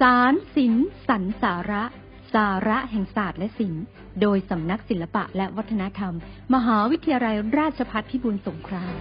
สารศิลสรรสาระ สาระแห่งศาสตร์และศิลป์ โดยสำนักศิลปะและวัฒนธรรม มหาวิทยาลัยราชภัฏพิบูลสงคราม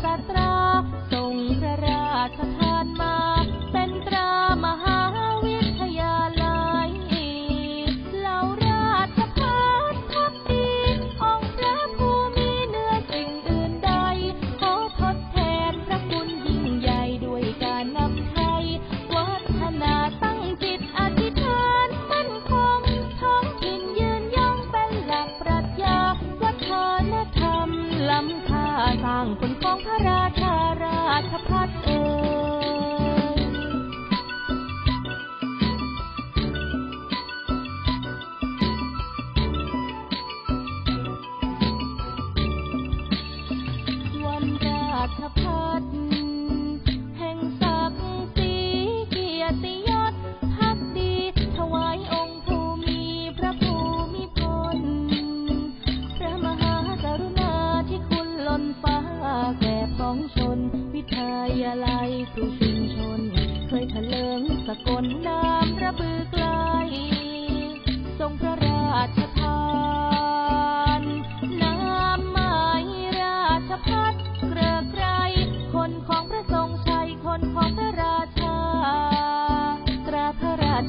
ญ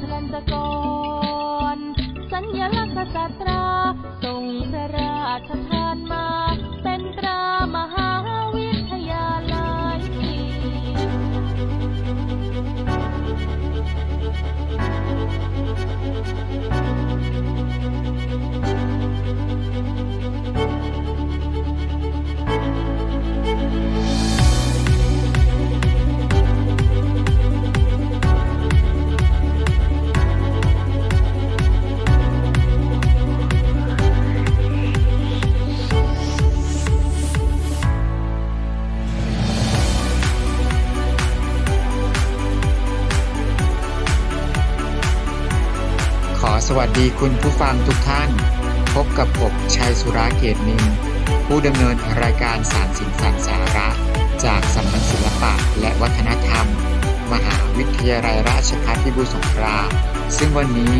ชลันจกร สัญลักษณ์กษัตราทรงพระราชทานมา เป็นตรามหาวิทยาลัย วัสดีคุณผู้ฟังทุกท่าน พบกับผมชัยสุราเกตนินผู้ดำเนินรายการสารสินสารสาระ จากสำนักศิลปะและวัฒนธรรม มหาวิทยาลัยราชภัฏพิบูลสงครามซึ่งวันนี้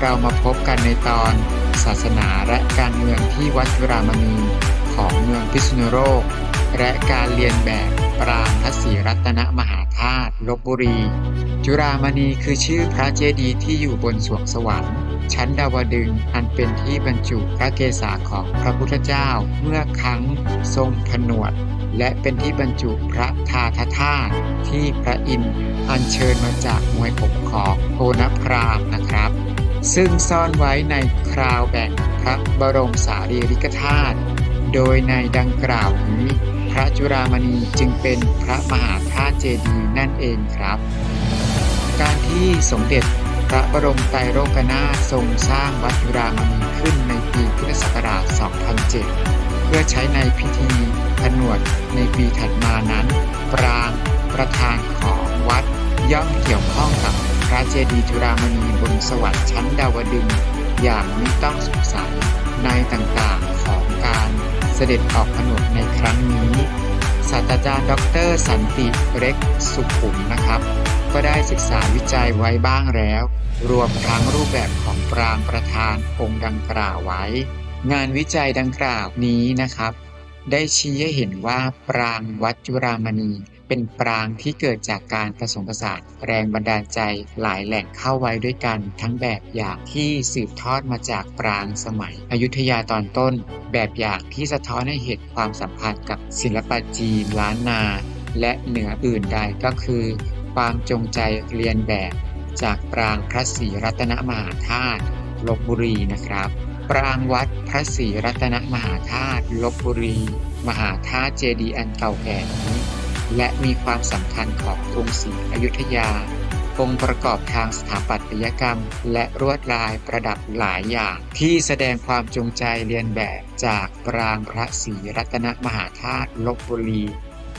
เรามาพบกันในตอน ศาสนาและการเมืองที่วัดจุฬามณีของเมืองพิษณุโลกและการเรียนแบบปรางพระศรีรัตนมหาธาตุลบบุรี จุฬามณีคือชื่อพระเจดีย์ที่อยู่บนสวงสวรรค์ ชั้นดาวดึงอันเป็นที่บรรจุพระเกศาของพระพุทธเจ้าเมื่อครั้งทรงผนวด และเป็นที่บรรจุพระธาตุธาตุที่พระอินทร์อัญเชิญมาจากมวยผมของโทนพรามนะครับ ซึ่งซ่อนไว้ในคราวแบ่งพระบรมสารีริกธาตุโดยในดังกล่าวนี้ พระจุฬามณีจึงเป็นพระมหาธาตุเจดีย์นั่นเองครับ การที่สมเด็จ พระบรมไตรโลกนาถทรงสร้างวัดจุฬามณีขึ้นในปีพุทธศักราช 2007 เพื่อใช้ในพิธีผนวดในปีถัดมานั้น ปรางประธานของวัดย่อมเกี่ยวข้องกับพระเจดีย์จุฬามณีบนสวรรค์ชั้นดาวดึงอย่างมิต้องสงสัยในต่างๆของการเสด็จออกผนวดในครั้งนี้ศาสตราจารย์ดอกเตอรสันติเร็กสุขุมนะครับ ก็ได้ศึกษาวิจัยไว้บ้างแล้ว รวมทั้งรูปแบบของปรางประธานองค์ดังกล่าวไว้ งานวิจัยดังกล่าวนี้นะครับ ได้ชี้ให้เห็นว่าปรางวัดจุรามณี เป็นปรางที่เกิดจากการผสมผสานแรงบันดาลใจหลายแหล่งเข้าไว้ด้วยกัน ทั้งแบบอย่างที่สืบทอดมาจากปรางสมัย อยุธยาตอนต้น แบบอย่างที่สะท้อนให้เห็นความสัมพันธ์กับศิลปะจีนล้านนา และเหนืออื่นใดก็คือ ความจงใจเรียนแบบจากปรางพระศรีรัตนมหาธาตุลบบุรีนะครับ ปรางวัดพระศรีรัตนมหาธาตุลบบุรี มหาธาตุเจดีย์อันเก่าแก่นี้และมีความสำคัญของกรุงศรีอยุธยา องค์ประกอบทางสถาปัตยกรรม และรวดลายประดับหลายอย่าง ที่แสดงความจงใจเรียนแบบจากปรางพระศรีรัตนมหาธาตุลบบุรี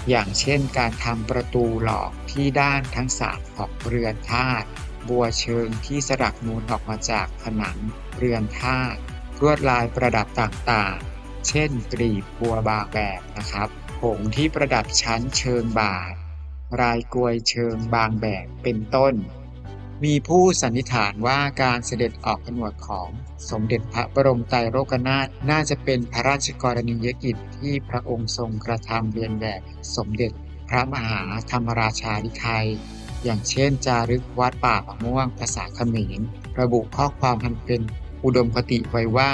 อย่างเช่นการทำประตูหลอกที่ด้านทั้งสามของเรือนธาตุบัวเชิงที่สลักนูนออกมาจากผนังเรือนธาตุลวดลายประดับต่างๆ เช่นกรีบบัวบางแบบนะครับผงที่ประดับชั้นเชิงบาทรายกลวยเชิงบางแบบเป็นต้น มีผู้สันนิษฐานว่าการเสด็จออกผนวดของสมเด็จพระบรมไตรโลกนาถน่าจะเป็นพระราชกรณียกิจที่พระองค์ทรงกระทำเรียนแบบสมเด็จพระมหาธรรมราชาธิไทย อย่างเช่น จารึกวัดป่าปะม่วงภาษาเขมรระบุข้อความพันเป็นอุดมคติไว้ว่า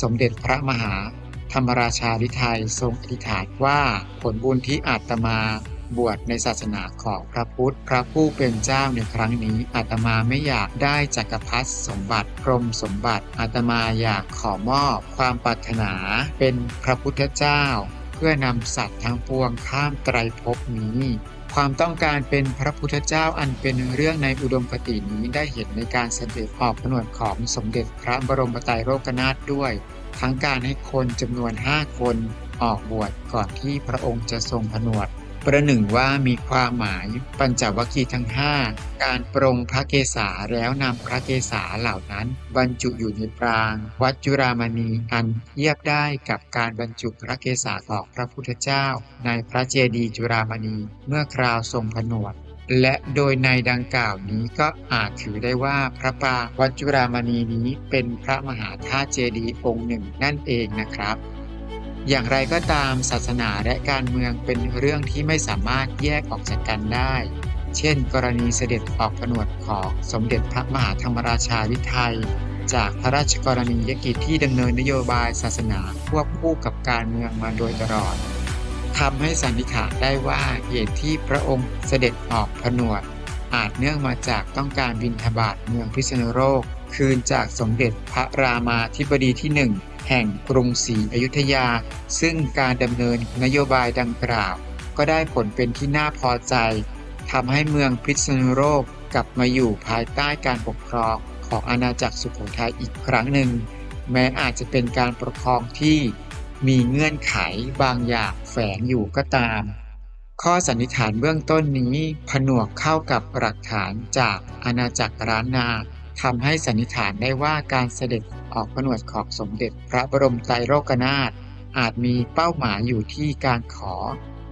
สมเด็จพระมหาธรรมราชาธิไทยทรงอธิษฐานว่าผลบุญที่อาตมา บวชในศาสนาของพระพุทธ พระผู้เป็นเจ้าในครั้งนี้อาตมาไม่อยากได้จักรพรรดิสมบัติพรมสมบัติอาตมาอยากขอมอบความปรารถนาเป็นพระพุทธเจ้า เพื่อนำสัตว์ทั้งปวงข้ามไตรภพนี้ความต้องการเป็นพระพุทธเจ้าอันเป็นเรื่องในอุดมคตินี้ได้เห็นในการเสด็จออกผนวดของสมเด็จพระบรมไตรโลกนาถด้วย ทั้งการให้คนจำนวน5คนออกบวชก่อนที่พระองค์จะทรงผนวด ประหนึ่งว่ามีความหมายปัญจวัคคีย์ทั้ง 5 การปรงพระเกศาแล้วนำพระเกศาเหล่านั้น บรรจุอยู่ในปราง วัดจุรามณีอันเทียบได้กับการบรรจุพระเกศาของพระพุทธเจ้า ในพระเจดีย์จุรามณีเมื่อคราวทรงผนวดและโดยในดังกล่าวนี้ก็อาจถือได้ว่าพระปรางวัจุรามณีนี้เป็นพระมหาธาตุเจดีย์องค์หนึ่งนั่นเองนะครับ อย่างไรก็ตามศาสนาและการเมืองเป็นเรื่องที่ไม่สามารถแยกออกจากกันได้ เช่น กรณีเสด็จออกผนวดของสมเด็จพระมหาธรรมราชาวิไทย จากพระราชกรณียกิจที่ดำเนินนโยบายศาสนาควบคู่กับการเมืองมาโดยตลอดทำให้สันนิษฐานได้ว่าเหตุที่พระองค์เสด็จออกผนวด อาจเนื่องมาจากต้องการบินทบาทเมืองพิษณุโลก คืนจากสมเด็จพระรามาธิบดีที่หนึ่ง แห่งกรุงศรีอยุธยา ซึ่งการดำเนินนโยบายดังกล่าว ก็ได้ผลเป็นที่น่าพอใจทำให้เมืองพิษณุโลกกลับมาอยู่ภายใต้การปกครองของอาณาจักรสุโขทัยอีกครั้งหนึ่ง แม้อาจจะเป็นการปกครองที่มีเงื่อนไขบางอย่างแฝงอยู่ก็ตาม ข้อสันนิษฐานเบื้องต้นนี้ผนวกเข้ากับหลักฐานจากอาณาจักรล้านนา ทำให้สันนิษฐานได้ว่าการเสด็จออกผนวดของสมเด็จพระบรมไตรโลกนาถอาจมีเป้าหมายอยู่ที่การขอ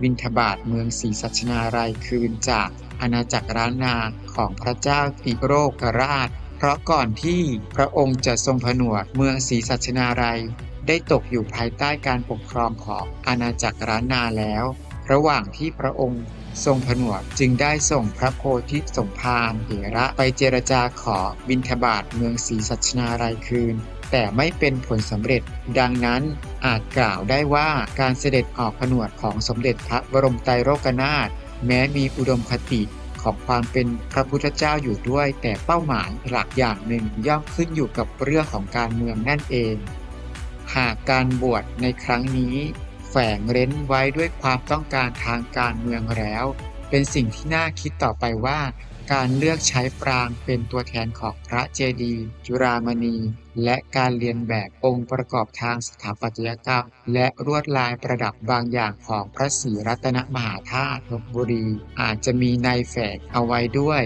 วินทบาทเมืองศรีสัชนาลัยคืนจากอาณาจักรล้านนาของพระเจ้าติโรกราช เพราะก่อนที่พระองค์จะทรงผนวดเมืองศรีสัชนาลัยได้ตกอยู่ภายใต้การปกครองของอาณาจักรล้านนาแล้ว ระหว่างที่พระองค์ ทรงผนวดจึงได้ส่งพระโพธิสมภารเถระไปเจรจาขอบินทบาทเมืองศรีสัชนาลัยคืน แต่ไม่เป็นผลสำเร็จ ดังนั้นอาจกล่าวได้ว่าการเสด็จออกผนวดของสมเด็จพระบรมไตรโลกนาถแม้มีอุดมคติของความเป็นพระพุทธเจ้าอยู่ด้วย แต่เป้าหมายหลักอย่างหนึ่งย่อมขึ้นอยู่กับเรื่องของการเมืองนั่นเอง หากการบวชในครั้งนี้ แฝงเร้นไว้ด้วยความต้องการทางการเมืองแล้ว เป็นสิ่งที่น่าคิดต่อไปว่า การเลือกใช้ปรางเป็นตัวแทนของพระเจดีย์จุฬามณี และการเรียนแบบองค์ประกอบทางสถาปัตยกรรม และลวดลายประดับบางอย่างของพระศรีรัตนมหาธาตุลพบุรี อาจจะมีในแฝงเอาไว้ด้วย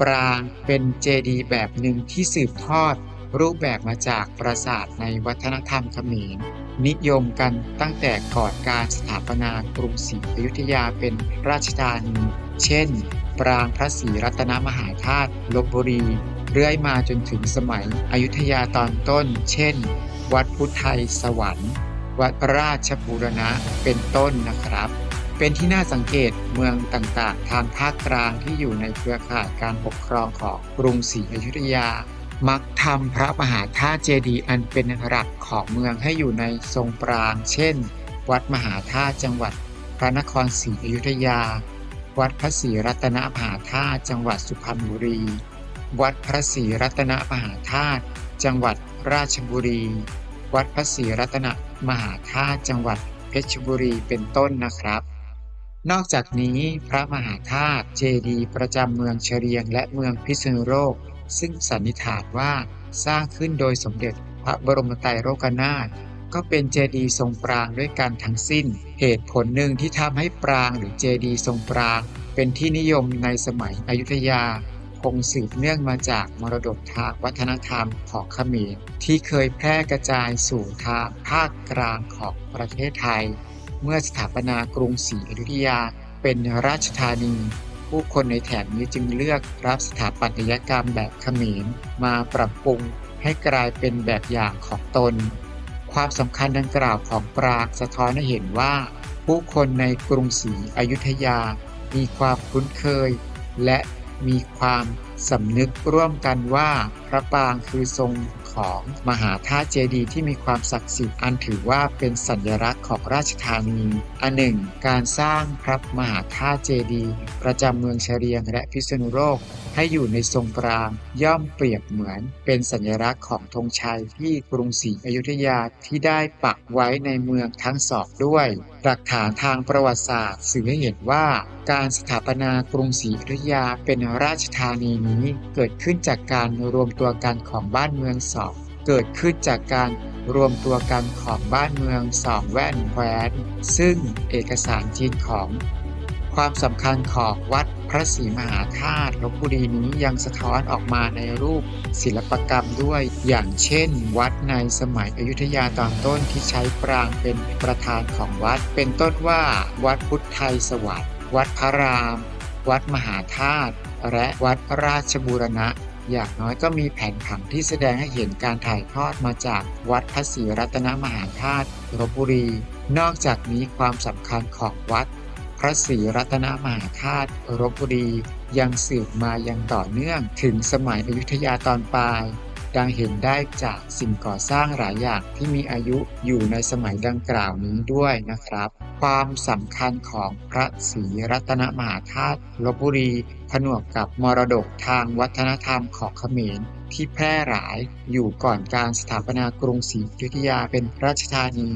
ปรางเป็นเจดีย์แบบหนึ่งที่สืบทอด รูปแบบมาจากปราสาทในวัฒนธรรมเขมร นิยมกันตั้งแต่ก่อนการสถาปนากรุงศรีอยุธยาเป็นราชธานี เช่น ปรางพระศรีรัตนมหาธาตุลบบุรี เรื่อยมาจนถึงสมัยอยุธยาตอนต้น เช่น วัดพุทธไทยสวรรค์ วัดราชบูรณะเป็นต้นนะครับ เป็นที่น่าสังเกตเมืองต่างๆ ทางภาคกลางที่อยู่ในเครือข่ายการปกครองของกรุงศรีอยุธยา มักทำพระมหาธาตุเจดีย์อันเป็นหลักของเมืองให้อยู่ในทรงปราง เช่น วัดมหาธาตุจังหวัดพระนครศรีอยุธยา วัดพระศรีรัตนมหาธาตุจังหวัดสุพรรณบุรี วัดพระศรีรัตนมหาธาตุจังหวัดราชบุรี วัดพระศรีรัตนมหาธาตุจังหวัดเพชรบุรีเป็นต้นนะครับ นอกจากนี้พระมหาธาตุเจดีย์ประจำเมืองเฉลียงและเมืองพิษณุโลก ซึ่งสันนิษฐานว่าสร้างขึ้นโดยสมเด็จพระบรมไตรโลกนาถก็เป็นเจดีย์ทรงปรางด้วยกันทั้งสิ้น เหตุผลหนึ่งที่ทำให้ปรางหรือเจดีย์ทรงปราง เป็นที่นิยมในสมัยอยุธยา คงสืบเนื่องมาจากมรดกทางวัฒนธรรมของขมรที่เคยแพร่กระจายสู่ทางภาคกลางของประเทศไทย เมื่อสถาปนากรุงศรีอยุธยาเป็นราชธานี ผู้คนในแถบนี้จึงเลือกรับสถาปัตยกรรมแบบเขมรมาปรับปรุงให้กลายเป็นแบบอย่างของตน ความสำคัญดังกล่าวของปรางสะท้อนให้เห็นว่า ผู้คนในกรุงศรีอยุธยา มีความคุ้นเคย และมีความ สำนึกร่วมกันว่าพระปรางคือทรงของมหาธาตุเจดีย์ที่มีความศักดิ์สิทธิ์อันถือว่าเป็นสัญลักษณ์ของราชธานี อันหนึ่ง การสร้างพระมหาธาตุเจดีย์ประจำเมืองเฉลียงและพิษณุโลกให้อยู่ในทรงปรางย่อมเปรียบเหมือนเป็นสัญลักษณ์ของธงชัยที่กรุงศรีอยุธยาที่ได้ปักไว้ในเมืองทั้งสองด้วย หลักฐานทางประวัติศาสตร์สื่อให้เห็นว่า การสถาปนากรุงศรีอยุธยาเป็นราชธานีนี้เกิดขึ้นจากการรวมตัวกันของบ้านเมืองสองเกิดขึ้นจากการรวมตัวกันของบ้านเมืองสองแว่นแคว้นซึ่งเอกสารจีนของ ความสำคัญของวัดพระศรีมหาธาตุลบบุรีนี้ยังสะท้อนออกมาในรูปศิลปกรรมด้วย อย่างเช่น วัดในสมัยอยุธยาตอนต้นที่ใช้ปรางเป็นประธานของวัด เป็นต้นว่า วัดพุทธไทยสวัสดิ์วัดพระราม วัดมหาธาตุ และวัดราชบูรณะ อย่างน้อยก็มีแผนผังที่แสดงให้เห็นการถ่ายทอดมาจากวัดพระศรีรัตนมหาธาตุลบบุรี นอกจากนี้ความสำคัญของวัด พระศรีรัตนมหาธาตุลบบุรียังสืบมายังต่อเนื่องถึงสมัยอยุธยาตอนปลาย ดังเห็นได้จากสิ่งก่อสร้างหลายอย่างที่มีอายุอยู่ในสมัยดังกล่าวนี้ด้วยนะครับ ความสำคัญของพระศรีรัตนมหาธาตุลบบุรีผนวกกับมรดกทางวัฒนธรรมของเขมรที่แพร่หลายอยู่ก่อนการสถาปนากรุงศรีอยุธยาเป็นราชธานี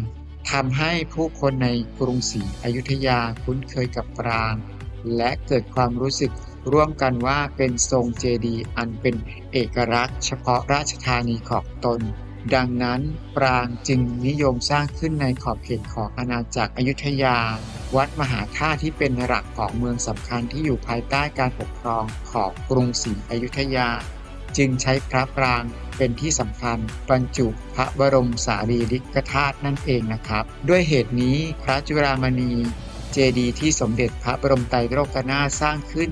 ทำให้ผู้คนในกรุงศรีอยุธยาคุ้นเคยกับปราง และเกิดความรู้สึก ร่วมกันว่าเป็นทรงเจดีย์อันเป็นเอกลักษณ์เฉพาะราชธานีของตน ดังนั้นปรางจึงนิยมสร้างขึ้นในขอบเขตของอาณาจักรอยุธยา วัดมหาธาตุที่เป็นหลักของเมืองสำคัญที่อยู่ภายใต้การปกครองของกรุงศรีอยุธยา จึงใช้พระปรางเป็นที่สำคัญบรรจุพระบรมสารีริกธาตุนั่นเองนะครับ ด้วยเหตุนี้พระจุฬามณี เจดีย์ที่สมเด็จพระบรมไตรโลกนาถสร้างขึ้น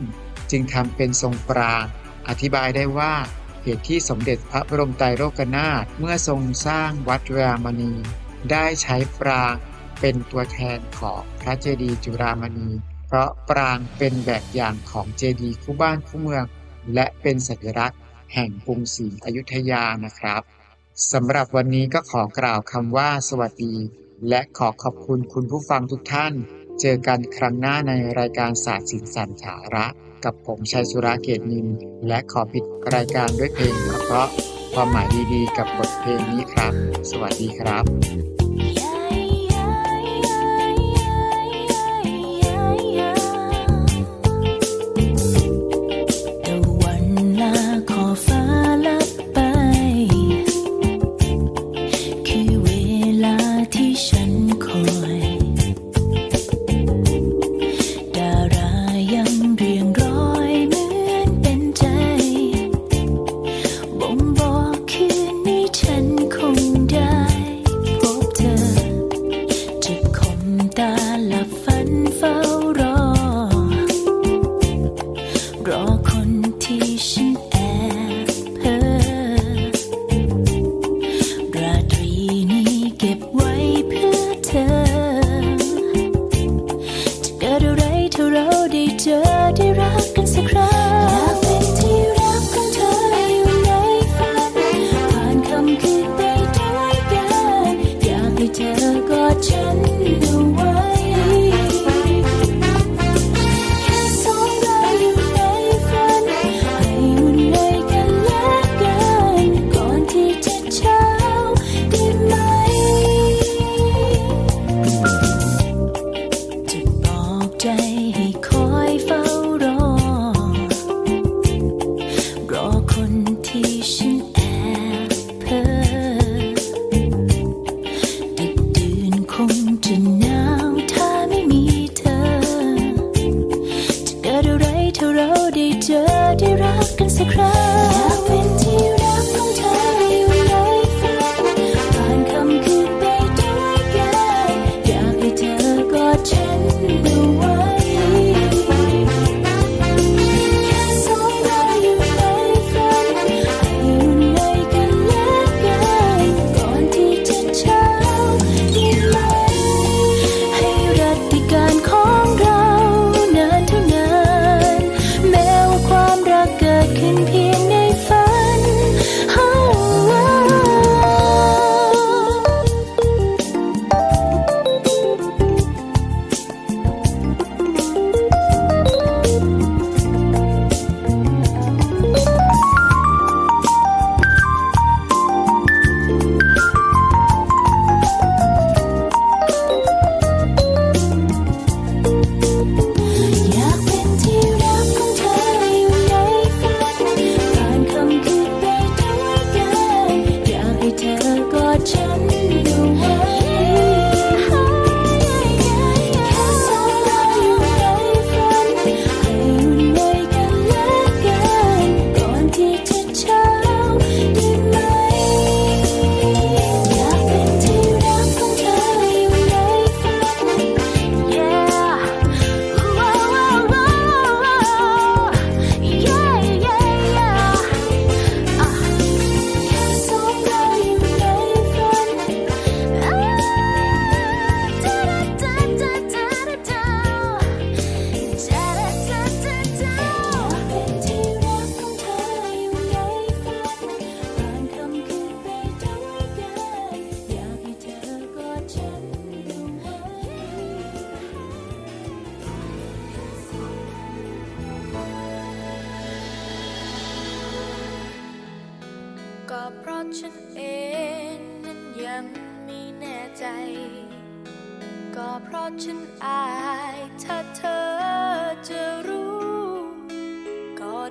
จึงทำเป็นทรงปรางอธิบายได้ว่าเหตุที่สมเด็จพระบรมไตรโลกนาถเมื่อทรงสร้างวัดรามณี ได้ใช้ปรางเป็นตัวแทนของพระเจดีย์จุรามณี เพราะปรางเป็นแบบอย่างของเจดีย์คู่บ้านคู่เมือง และเป็นสัญลักษณ์แห่งกรุงศรีอยุธยานะครับสำหรับวันนี้ก็ขอกล่าวคำว่าสวัสดี และขอขอบคุณคุณผู้ฟังทุกท่าน เจอกันครั้งหน้าในรายการศาสตร์สิลสันสาระ กับผมชัยสุราเกตนิน และขอปิดรายการด้วยเพลงเพราะความหมายดีๆกับบทเพลงนี้ครับ สวัสดีครับ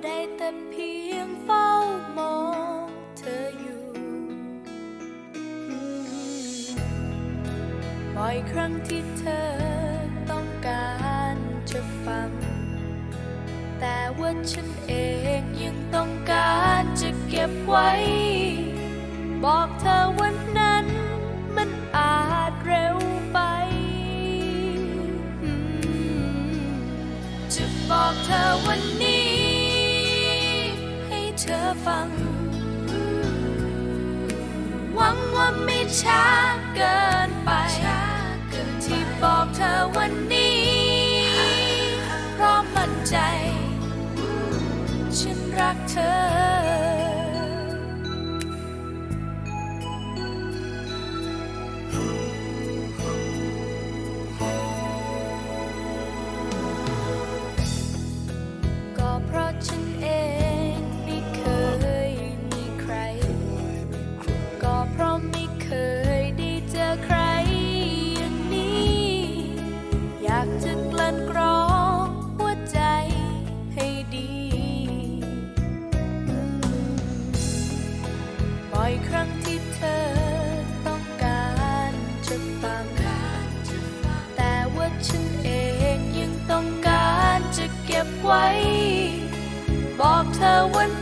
ได้แต่เพียงเฝ้ามองเธออยู่ บ่อยครั้งที่เธอต้องการจะฟัง แต่ว่าฉันเองยังต้องการจะเก็บไว้ บอกเธอวัน ไม่ช้าเกินไป ที่บอกเธอวันนี้ เพราะมั่นใจ ฉันรักเธอ ไว้ บอกเธอวัน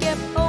เก็บ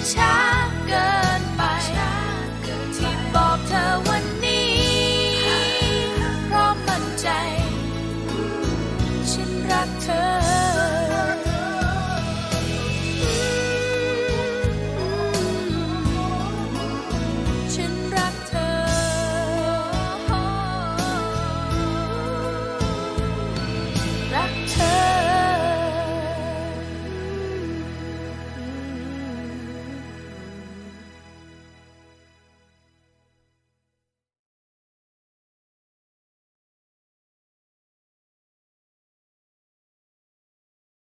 下个